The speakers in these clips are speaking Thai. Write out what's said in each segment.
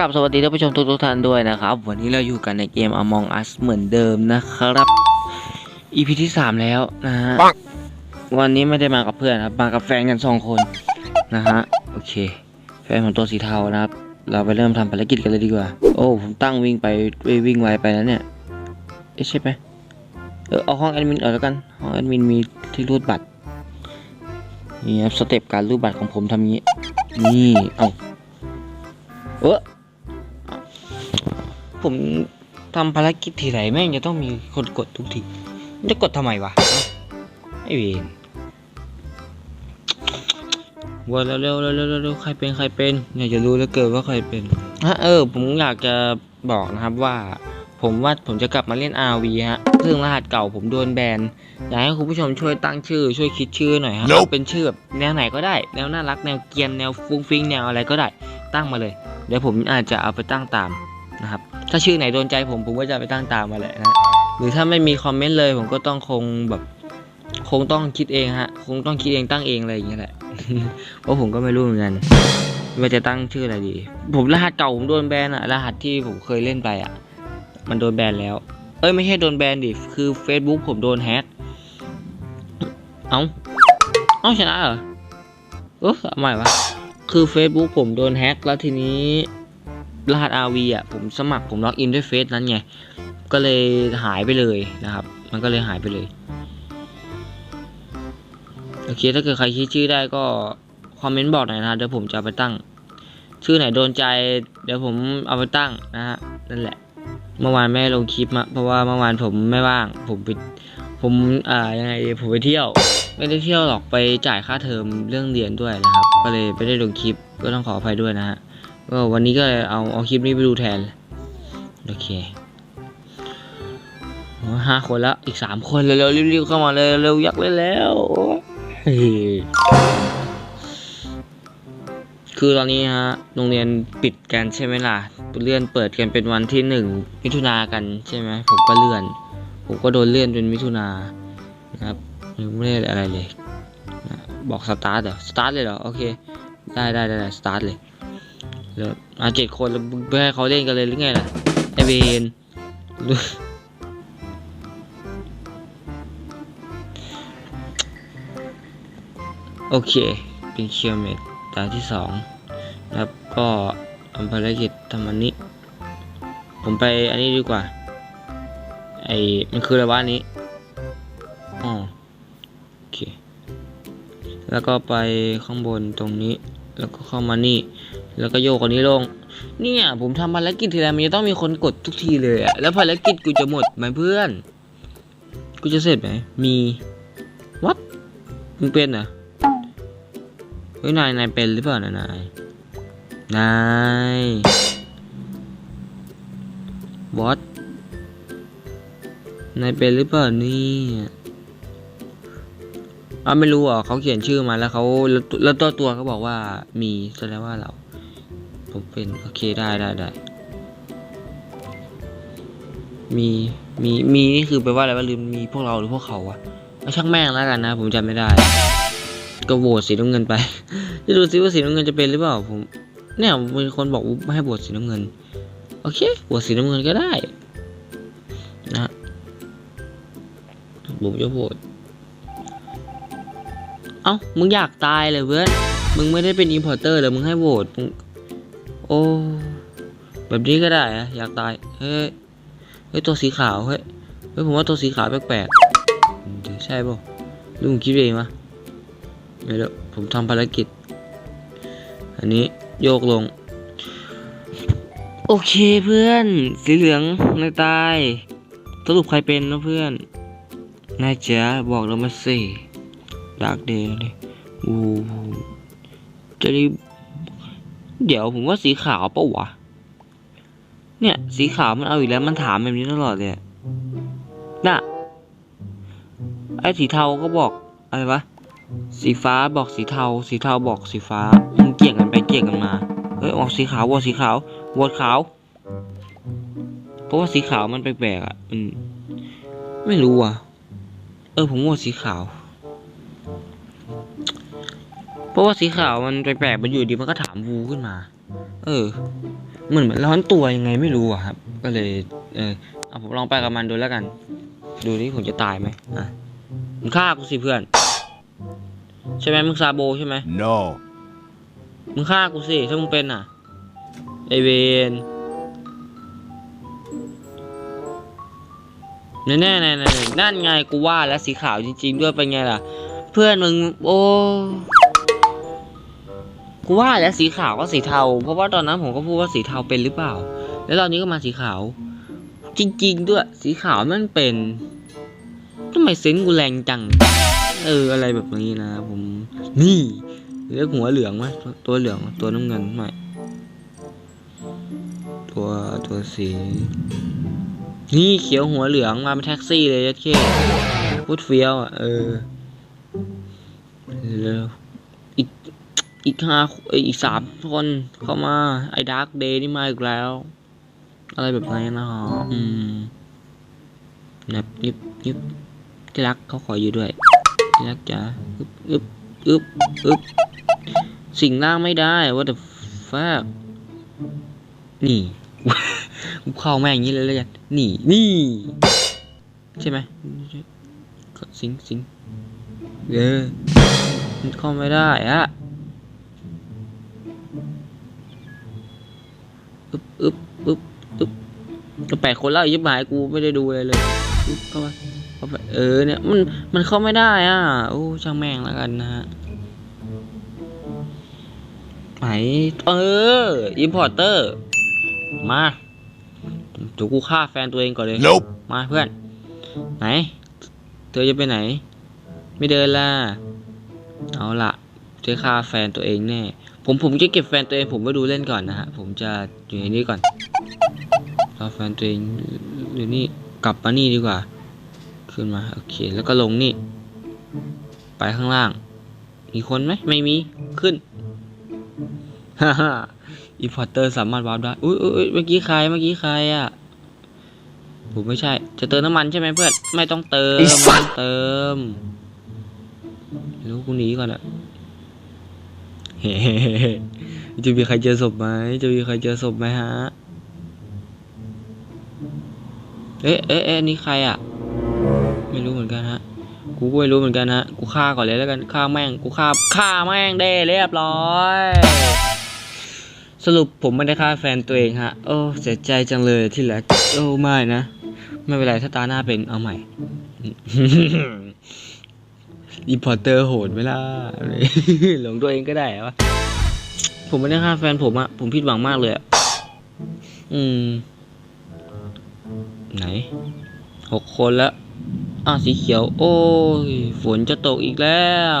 เคฮะกับสวัสดีท่านผู้ชมทุกทุกๆท่านด้วยนะครับ วันนี้เราอยู่กันในเกม Among Us เหมือนเดิมนะครับ EP ที่ 3 แล้วนะฮะปังวันนี้ไม่ได้มากับเพื่อนครับ มากับแฟนกันสองคนนะฮะ โอเค แฟนผมตัวสีเทานะครับ เราไปเริ่มทำภารกิจกันเลยดีกว่า โอ้ ผมตั้งวิ่งไปวิ่งไวไปแล้วเนี่ยเอ๊ะใช่ไหมเออเอาห้องแอดมินเออกแล้วกัน ห้องแอดมินมีที่รูดบัตร นี่ครับสเต็ปการรูดบัตรของผมทำงี้ นี่ เอาเออ ผมทำภารกิจทีไรแม่งจะต้องมีคนกดทุกทีมันจะกดทำไมวะไอเวนว่าเร็วเร็วเร็วเร็วเร็วใครเป็นใครเป็นอยากจะรู้แล้วเกินว่าใครเป็นฮะเออ ผมอยากจะบอกนะครับว่า ผมว่าผมจะกลับมาเล่น RV ฮะซึ่งรหัสเก่าผมโดนแบนอยากให้คุณผู้ชมช่วยตั้งชื่อ ช่วยคิดชื่อหน่อยฮะ Nope เอาเป็นชื่อแบบแนวไหนก็ได้ แนวน่ารักแนวเกรียนแนวฟุ้งฟิ้งแนวอะไรก็ได้ ตั้งมาเลย เดี๋ยวผมอาจจะเอาไปตั้งตามนะครับ ถ้าชื่อไหนโดนใจผมผมก็จะไปตั้งตามมาแหละนะหรือถ้าไม่มีคอมเมนต์เลยผมก็ต้องคงแบบคงต้องคิดเองฮะ คงต้องคิดเองตั้งเองอะไรอย่างเงี้ยแหละเพราะผมก็ไม่รู้เหมือนกันว่าจะตั้งชื่ออะไรดี ผมรหัสเก่าผมโดนแบนอะรหัสที่ผมเคยเล่นไปอะมันโดนแบนแล้ว เอ้ยไม่ใช่โดนแบนดิคือ Facebook ผมโดนแฮกเอ้าเอ้าชนะเหรอเออเอใหม่วะคือ Facebook ผมโดนแฮกแล้วทีนี้ รหัส RV อะผมสมัครผมล็อกอินด้วยเฟซนั้นไง ก็เลยหายไปเลยนะครับ มันก็เลยหายไปเลย โอเค ถ้าเกิดใครคิดชื่อได้ก็ คอมเมนต์บอกหน่อยนะเดี๋ยวผมจะไปตั้ง ชื่อไหนโดนใจ เดี๋ยวผมเอาไปตั้งนะฮะนั่นแหละ เมื่อวานไม่ลงคลิปมาเพราะว่าเมื่อวานผมไม่ว่าง ผมไปผมอ่ายังไงผมไปเที่ยว ไม่ได้เที่ยวหรอกไปจ่ายค่าเทอมเรื่องเรียนด้วยนะครับ ก็เลยไม่ได้ลงคลิปก็ต้องขออภัยด้วยนะฮะ ก็วันนี้ก็เลยเอาเอาคลิปนี้ไปดูแทน โอเคห้าคนแล้วอีกสามคนเร็วๆรีบๆเข้ามาเลยเร็วยักเลยแล้วเฮ้ยคือตอนนี้ฮะโรงเรียนปิดกันใช่ไหมล่ะ เลื่อนเปิดกันเป็นวันที่หนึ่งมิถุนากันใช่ไหมผมก็เลื่อน ผมก็โดนเลื่อนเป็นมิถุนานะครับไม่ได้อะไรเลย บอกสตาร์ทเหรอสตาร์ทเลยเหรอโอเค ได้ได้ได้สตาร์ทเลย แล้วมาเจ็ดคนแล้วมึงไปให้เขาเล่นกันเลยหรือไงล่ะไอเวนโอเค เป็นเคียวเมดตาที่สองแล้วก็ทำภารกิจทำอันนี้ ผมไปอันนี้ดีกว่า ไอมันคืออะไรวะนี้อ๋อโอเค แล้วก็ไปข้างบนตรงนี้ แล้วก็เข้ามานี่ แล้วก็โยกอันนี้ลง เนี่ย ผมทำภารกิจทีไรมันจะต้องมีคนกดทุกทีเลยอะแล้วภารกิจกูจะหมดไหมเพื่อน กูจะเสร็จไหม มีวัดมึงเป็นเหรอเฮ้ยนายนายเป็นหรือเปล่านะนายนายวัดนายเป็นหรือเปล่าเนี่ยอ้าวไม่รู้อะเขาเขียนชื่อมาแล้วเขาแล้วตัวตัวเขาบอกว่ามีแสดงว่าเรา ผมเป็นโอเคได้ได้ได้มีมีมีนี่คือแปลว่าอะไรว่าลืมมีพวกเราหรือพวกเขาอะเอาช่างแม่งแล้วกันนะ ผมจำไม่ได้ ก็โหวตสีน้ำเงินไปจะดูซิว่าสีน้ำเงินจะเป็นหรือเปล่าผมเนี่ยมีคนบอกว่ให้โหวตสีน้ำเงิน โอเคโหวตสีน้ำเงินก็ได้นะผมจะโหวตเอ้ามึงอยากตายเลยเพื่อนมึงไม่ได้เป็นอินพอร์เตอร์เลยมึงให้โหวตมึง โอ้ แบบนี้ก็ได้อะอยากตาย เฮ้ย เฮ้ย ตัวสีขาว เฮ้ย เฮ้ย ผมว่าตัวสีขาวแปลกๆใช่ป่ะลุงคิดเองมะเดี๋ยวผมทำภารกิจ อันนี้โยกลง โอเคเพื่อน สีเหลืองนายตาย สรุปใครเป็นนะเพื่อน นายเจ๋าบอกเรามาสิดาร์กเดย์เลยโอ้จะได้ เดี๋ยวผมว่าสีขาวปะวะ เนี่ย สีขาวมันเอาอีกแล้วมันถามแบบนี้ตลอดเลยอะน่ะ ไอ้สีเทาก็บอกอะไรวะ สีฟ้าบอกสีเทา สีเทาบอกสีฟ้ามันเกี่ยงกันไปเกี่ยงกันมา เฮ้ยออกสีขาววอสีขาววอดขาว เพราะว่าสีขาวมันแปลกๆอะ มัน ไม่รู้อะ เออผมวอดสีขาว เพราะว่าสีขาวมันแปลกๆมันอยู่ดีมันก็ถามวูขึ้นมา เออ เหมือนมันร้อนตัวยังไงไม่รู้อะครับ ก็เลย เออเอาผมลองไปกับมันดูแล้วกัน ดูนี่ผมจะตายไหมอะมึงฆ่ากูสิเพื่อน ใช่ไหมมึงซาโบใช่ไหม No. มึงฆ่ากูสิถ้ามึงเป็นอะไอเวนแน่แน่แน่แน่นั่นไงกูว่าแล้วสีขาวจริง ๆ ด้วยเป็นไงล่ะ เพื่อนมึงโอ้ กูว่าแล้วสีขาวก็สีเทา เพราะว่าตอนนั้นผมก็พูดว่าสีเทาเป็นหรือเปล่า แล้วตอนนี้ก็มาสีขาว จริง ๆ ด้วย สีขาวมันเป็นทำไมเซนกูแรงจัง เอออะไรแบบนี้นะผม นี่เรียกหัวเหลืองไหมตัวเหลืองตัวน้ำเงินไม่ตัวตัวสี นี่เขียวหัวเหลืองมาเป็นแท็กซี่เลยเข้พูดเฟี้ยวอะเออแล้ว อีกห้าเอ้ยอีกสามคนเข้ามา ไอ้ดาร์กเดย์นี่มาอีกแล้ว อะไรแบบนี้นะฮะอืมนับยิบยิบที่รักเขาขออยู่ด้วยที่รักจ๋าอึบอึบอึบอึบสิ่งล่างไม่ได้ว่าแต่ฟ้านี่กูเข้าแม่งอย่างนี้เลยแล้วกันนี่นี่ ใช่ไหมก็สิงสิงเออมันเข้าไม่ได้อะ แปดคนแล้วยิบหายกูไม่ได้ดูเลยเลยอึบเข้าไปเข้าไปเออเนี่ยมันมันเข้าไม่ได้อะโอ้ช่างแม่งแล้วกันนะฮะไหนเอออิมพอร์เตอร์มาเดี๋ยวกูฆ่าแฟนตัวเองก่อนเลย Nope. มาเพื่อน ไหน เธอจะไปไหน ไม่เดินล่ะ เอาละเธอฆ่าแฟนตัวเองแน่ ผมผมจะเก็บแฟนตัวเองผมไว้ดูเล่นก่อนนะฮะ ผมจะอยู่ในนี้ก่อน ฆ่าแฟนตัวเองหรือนี่กลับมานี่ดีกว่า ขึ้นมาโอเค แล้วก็ลงนี่ ไปข้างล่าง มีคนไหมไม่มีขึ้นฮ่าฮ่าอีพอร์เตอร์สามารถวาร์ปได้อุ้ยอุ้ยอุ๊ยเมื่อกี้ใครเมื่อกี้ใครอะผมไม่ใช่ จะเติมน้ำมันใช่ไหมเพื่อนไม่ต้องเติมไอ้สัไม่สต้องเติมเดี๋ยวกูหนีก่อนอะเฮ้จะมีใครเจอศพไหมจะมีใครเจอศพไหมฮะ เอ๊ะเอ๊ะเอ๊ะนี่ใครอะ ไม่รู้เหมือนกันฮะ กูก็ไม่รู้เหมือนกันฮะ กูฆ่าก่อนเลยแล้วกัน ฆ่าแม่ง กูฆ่า ฆ่าแม่งได้เรียบร้อย สรุปผมไม่ได้ฆ่าแฟนตัวเองฮะ โอ้ เสียใจจังเลยที่แรกโอ้ไม่นะ ไม่เป็นไรถ้าตาหน้าเป็นเอาใหม่รีพอร์เตอร์โหดไหมล่ะหลงตัวเองก็ได้วะผมไม่ได้ฆ่าแฟนผมอะผมผิดหวังมากเลยอะอืม ไหนหกคนแล้วอ้าวสีเขียว โอ้ย ฝนจะตกอีกแล้ว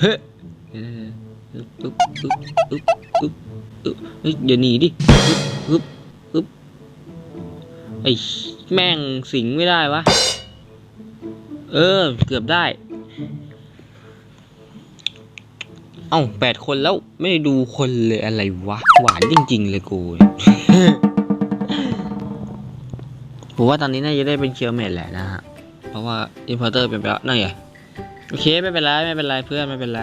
เฮ้อึ๊บอึ๊บอึ๊บอึ๊บอึ๊บอึ๊บเฮ้ยเดี๋ยวหนีดิอึ๊บอึ๊บอึ๊บไอ้แม่งสิงไม่ได้วะ เออ เกือบได้ อ้าแปดคนแล้วไม่ได้ดูคนเลยอะไรวะ หวานจริง ๆ เลยกูผมว่าตอนนี้น่าจะได้เป็นเคียวเมดแหละนะฮะ เพราะว่าอินพอร์เตอร์เป็นไปแล้วนั่นไงโอเคไม่เป็นไรไม่เป็นไรเพื่อนไม่เป็นไร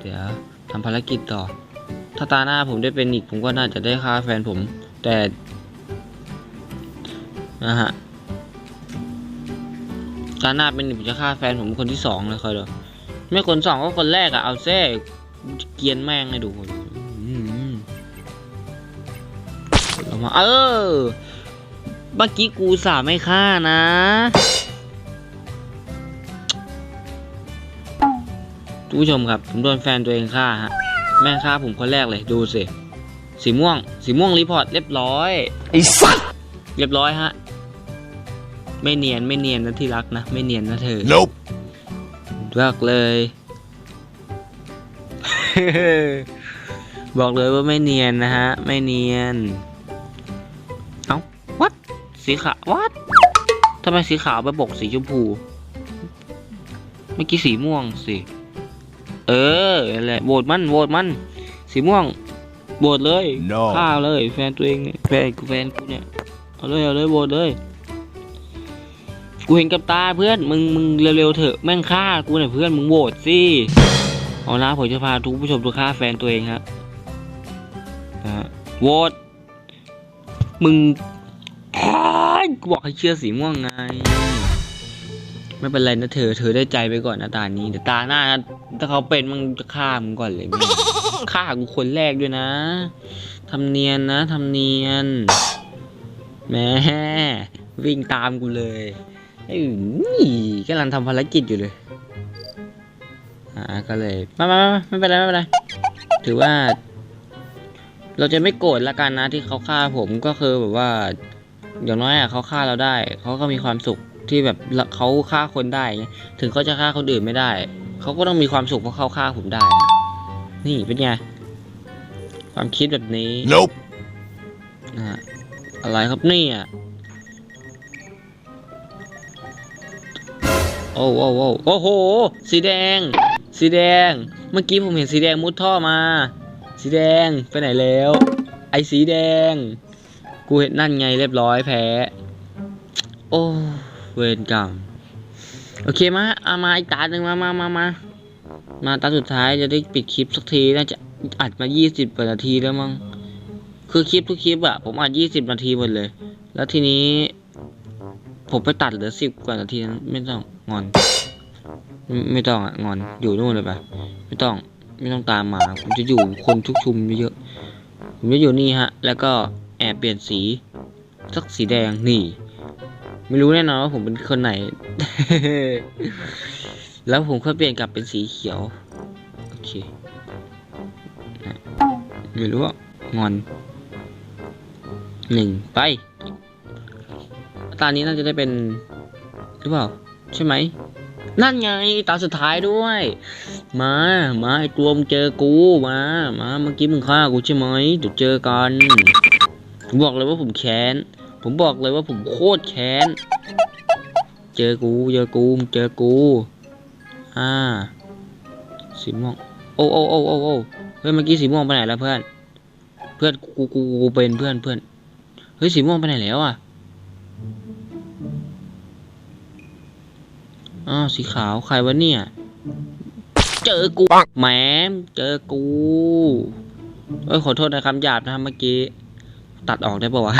เดี๋ยวทำภารกิจต่อ ถ้าตาหน้าผมได้เป็นอีกผมก็น่าจะได้ฆ่าแฟนผม แต่ นะฮะตาหน้าเป็นอีกผมจะฆ่าแฟนผมคนที่สองเลยคอยดู ไม่คนสองก็คนแรกอะเอาแท้เกรียนแม่งให้ดูอืมออกมาเออเมื่อกี้กูสาไม่ฆ่านะคุณผู้ชมครับ ผมโดนแฟนตัวเองฆ่าฮะ แม่งฆ่าผมคนแรกเลยดูสิ สีม่วง สีม่วงรีพอร์ตเรียบร้อย ไอ้สัสเรียบร้อยฮะ ไม่เนียนไม่เนียนนะที่รักนะ ไม่เนียนนะเธอ Nope. เลิกเลย บอกเลยว่าไม่เนียนนะฮะ ไม่เนียน เอ้าวัดสีขาววัดทำไมสีขาวไปบกสีชมพู เมื่อกี้สีม่วงสิ เอออะไรโหวตมันโหวตมัน สีม่วงโหวตเลย No. ฆ่าเลย แฟนตัวเองเนี่ยแฟนกูแฟนกูเนี่ย เอาเลยเอาเลยโหวตเลย กูเห็นกับตาเพื่อนมึงมึงเร็วๆเถอะแม่งฆ่ากูเนี่ยเพื่อนมึงโหวตสิเอาละผมจะพาทุกผู้ชมทุกฆ่าแฟนตัวเองครับนะฮะโหวตมึงกูบอกให้เชื่อสีม่วงไง ไม่เป็นไรนะเธอ เธอได้ใจไปก่อนนะตานี้เดี๋ยวตาหน้านะถ้าเขาเป็นมึงจะฆ่ามึงก่อนเลยมึงฆ่ากูคนแรกด้วยนะทำเนียนนะทำเนียนแม่วิ่งตามกูเลย ไอ้นี่กำลังทำภารกิจอยู่เลย อ่าก็เลยมามามาไม่เป็นไรไม่เป็นไร ถือว่า เราจะไม่โกรธละกันนะที่เขาฆ่าผมก็คือแบบว่า อย่างน้อยอะเขาฆ่าเราได้ เขาก็มีความสุขที่แบบเขาฆ่าคนได้ไงถึงเขาจะฆ่าคนอื่นไม่ได้ เขาก็ต้องมีความสุขเพราะเขาฆ่าผมได้นะนี่เป็นไง ความคิดแบบนี้ Nope. นะฮะอะไรครับเนี่ย โอ้โอ้โอ้โอ้โห สีแดง สีแดง เมื่อกี้ผมเห็นสีแดงมุดท่อมา สีแดงไปไหนแล้ว ไอ้สีแดง กูเห็นนั่นไงเรียบร้อยแพ้ โอ้เวรกรรมโอเคมาเอามาอีกตาหนึ่งมามามามามาตาสุดท้ายจะได้ปิดคลิปสักทีน่าจะอัดมา 20กว่านาทีแล้วมั้งคือคลิปทุกคลิปอะผมอัด 20 นาทีหมดเลย แล้วทีนี้ ผมไปตัดเหลือ10กว่านาทีนั้นไม่ต้องงอนไม่ไม่ต้องอะงอนอยู่นู่นเลยไปไม่ต้องไม่ต้องตามมาผมจะอยู่คนชุกชุมเยอะๆผมจะอยู่นี่ฮะ แล้วก็แอบเปลี่ยนสี สักสีแดงนี่ ไม่รู้แน่นอนว่าผมเป็นคนไหน แล้วผมค่อยเปลี่ยนกลับเป็นสีเขียวโอเคไม่รู้ว่างอนหนึ่งไป ตานี้น่าจะได้เป็นหรือเปล่า ใช่ไหม นั่นไงตาสุดท้ายด้วย มา มาไอตัวมึงเจอกูมา มาเมื่อกี้มึงฆ่ากูใช่ไหมเดี๋ยวเจอกันผมบอกเลยว่าผมแค้น ผมบอกเลยว่าผมโคตรแค้น เจอกูเจอกูมึงเจอกูอ่าสีม่วงโอ้โอ้โอ้โอ้โอ้เฮ้ยเมื่อกี้สีม่วงไปไหนแล้วเพื่อน เพื่อนกูกูกูเป็นเพื่อนเพื่อนเฮ้ยสีม่วงไปไหนแล้วอะ อ้าวสีขาวใครวะเนี่ย เจอกูแหมเจอกูเอ้ยขอโทษนะคำหยาบนะครับเมื่อกี้ตัดออกได้ปะวะ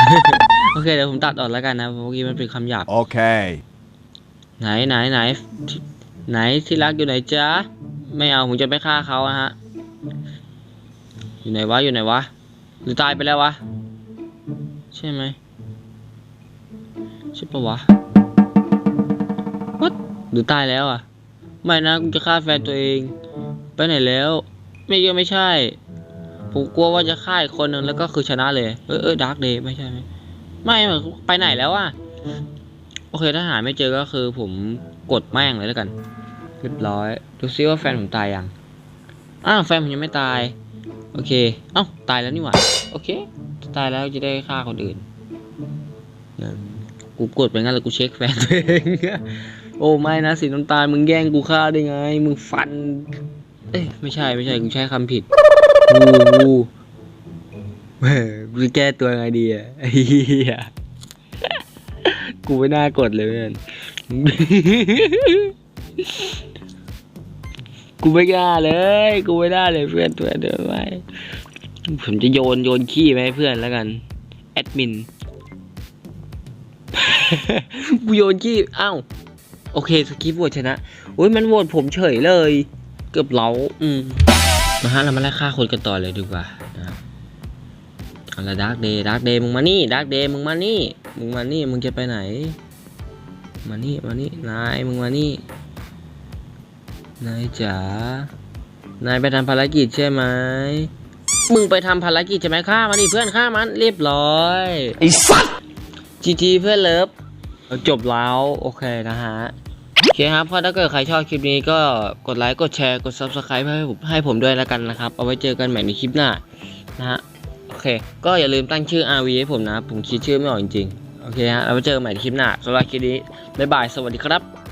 โอเคเดี๋ยวผมตัดออกแล้วกันนะเพราะเมื่อกี้มันเป็นคำหยาบ Okay. ไหนไหนไหนที่ไหนที่รักอยู่ไหนจ๊ะ ไม่เอาผมจะไปฆ่าเขาอะฮะ อยู่ไหนวะอยู่ไหนวะ หรือตายไปแล้ววะ ใช่ไหมใช่ปะวะวัด หรือตายแล้วอะไม่นะกูจะฆ่าแฟนตัวเอง ไปไหนแล้ว ไม่ก็ไม่ใช่ ผมกลัวว่าจะฆ่าอีกคนหนึ่งแล้วก็คือชนะเลย เออเออดาร์กเดย์ไม่ใช่ไหมไม่ไปไหนแล้วอะโอเคถ้าหาไม่เจอก็คือผมกดแม่งเลยแล้วกันเรียบร้อย ดูซิว่าแฟนผมตายยัง อ้าวแฟนผมยังไม่ตาย โอเค เอ้าตายแล้วนี่หว่า โอเค ตายแล้วจะได้ฆ่าคนอื่นกูกดไปงั้นแล้วกูเช็คแฟนตัวเอง โอ้ไม่นะสีน้ำตาลมึงแย่งกูฆ่าได้ไง มึงฟัน เอ้ยไม่ใช่ไม่ใช่กูใช้คำผิดกูกูเฮ้ยกูแก้ตัวไงดีอะไอ้เหี้ยกูไม่น่ากดเลยเพื่อนกูไม่กล้าเลย กูไม่ได้เลยเพื่อนตัวเดินไปผมจะโยนโยนขี้ไห้เพื่อนแล้วกัน แอดมิน กูโยนขี้อ้าว โอเคสกิปโหวตชนะโอ้ยมันโหวตผมเฉยเลย เกือบเล้าอืมมาฮะเรามาไล่ฆ่าคนกันต่อเลยดีกว่านะครับเอาละดาร์กเดย์ดาร์กเดย์มึงมานี่ดาร์กเดย์มึงมานี่มึงมานี่มึงจะไปไหน มานี่มานี่นายมึงมานี่นายจ๋านายไปทำภารกิจใช่ไหมมึงไปทำภารกิจใช่ไหมฆ่ามันดิเพื่อนฆ่ามันเรียบร้อยไอ้สัตว์จีจีเพื่อนเลิฟ เอาจบแล้วโอเคนะฮะโอเคครับพอถ้าเกิดใครชอบคลิปนี้ก็กดไลค์กดแชร์กด subscribe ให้ผมให้ผมด้วยแล้วกันนะครับ เอาไว้เจอกันใหม่ในคลิปหน้านะฮะโอเค ก็อย่าลืมตั้งชื่อ RV ให้ผมนะ ผมคิดชื่อไม่ออกจริงๆ โอเคฮะ เราไว้เจอกันใหม่ในคลิปหน้าสำหรับคลิปนี้บ๊ายบาย สวัสดีครับ